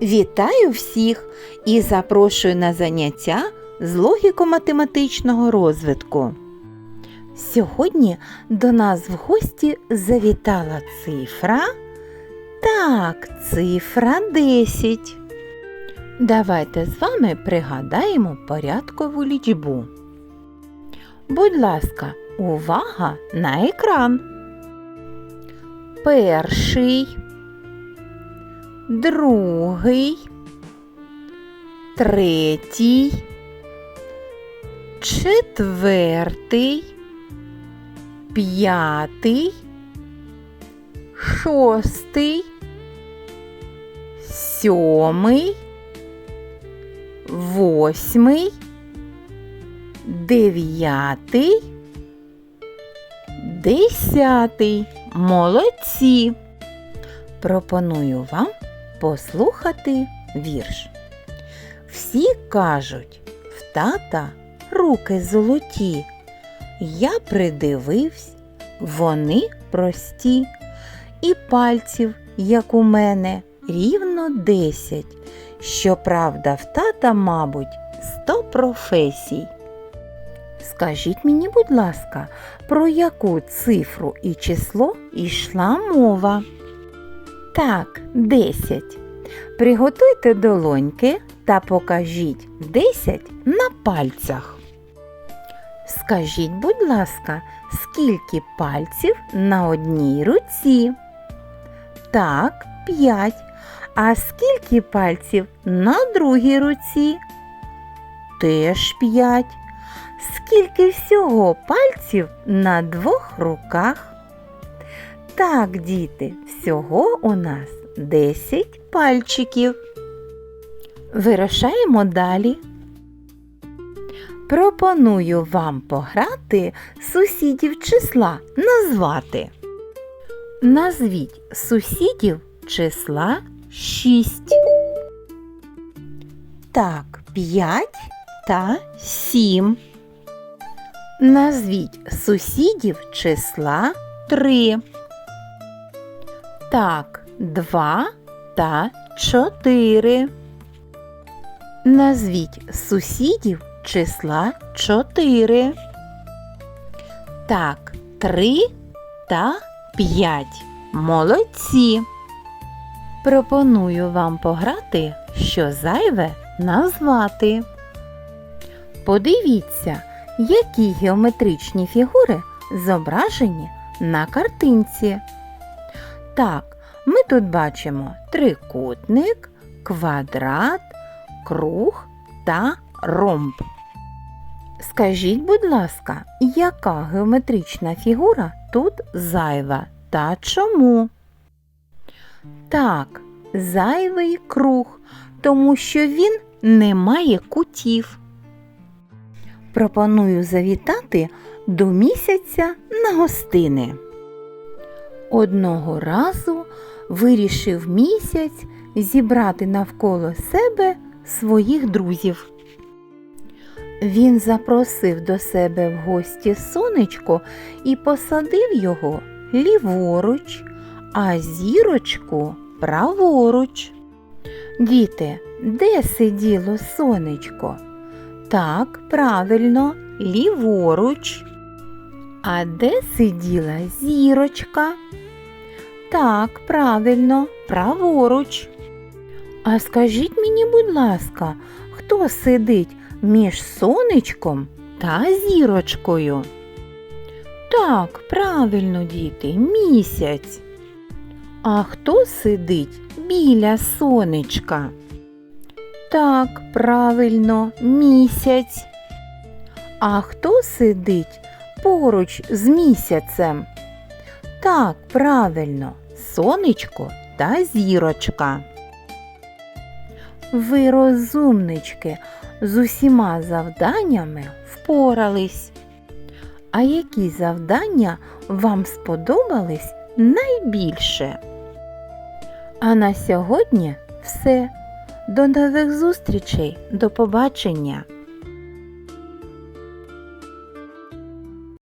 Вітаю всіх і запрошую на заняття з логіко-математичного розвитку. Сьогодні до нас в гості завітала цифра. Так, цифра 10. Давайте з вами пригадаємо порядкову лічбу. Будь ласка, увага на екран. Перший, другий, третій, четвертий, п'ятий, шостий, сьомий, восьмий, дев'ятий, десятий. Молодці! Пропоную вам послухати вірш. Всі кажуть, в тата руки золоті. Я придивився, вони прості, і пальців, як у мене, рівно десять. Щоправда, в тата, мабуть, сто професій. Скажіть мені, будь ласка, про яку цифру і число йшла мова? Так, 10. Приготуйте долоньки та покажіть 10 на пальцях. Скажіть, будь ласка, скільки пальців на одній руці? Так, 5. А скільки пальців на другій руці? Теж 5. Скільки всього пальців на двох руках? Так, діти, всього у нас 10 пальчиків. Вирушаємо далі. Пропоную вам пограти сусідів числа назвати. Назвіть сусідів числа 6. Так, 5 та 7. Назвіть сусідів числа 3. Так, 2 та 4. Назвіть сусідів числа 4. Так, 3 та 5. Молодці. Пропоную вам пограти, що зайве назвати. Подивіться, які геометричні фігури зображені на картинці. Так, ми тут бачимо трикутник, квадрат, круг та ромб. Скажіть, будь ласка, яка геометрична фігура тут зайва та чому? Так, зайвий круг, тому що він не має кутів. Пропоную завітати до місяця на гостини. Одного разу вирішив місяць зібрати навколо себе своїх друзів. Він запросив до себе в гості сонечко і посадив його ліворуч, а зірочку праворуч. Діти, де сиділо сонечко? Так, правильно, ліворуч. А де сиділа зірочка? Так, правильно, праворуч. А скажіть мені, будь ласка, хто сидить між сонечком та зірочкою? Так, правильно, діти, місяць. А хто сидить біля сонечка? Так, правильно, місяць. А хто сидить поруч з місяцем? Так, правильно, сонечко та зірочка. Ви розумнички, з усіма завданнями впорались. А які завдання вам сподобались найбільше? А на сьогодні все. До нових зустрічей, до побачення!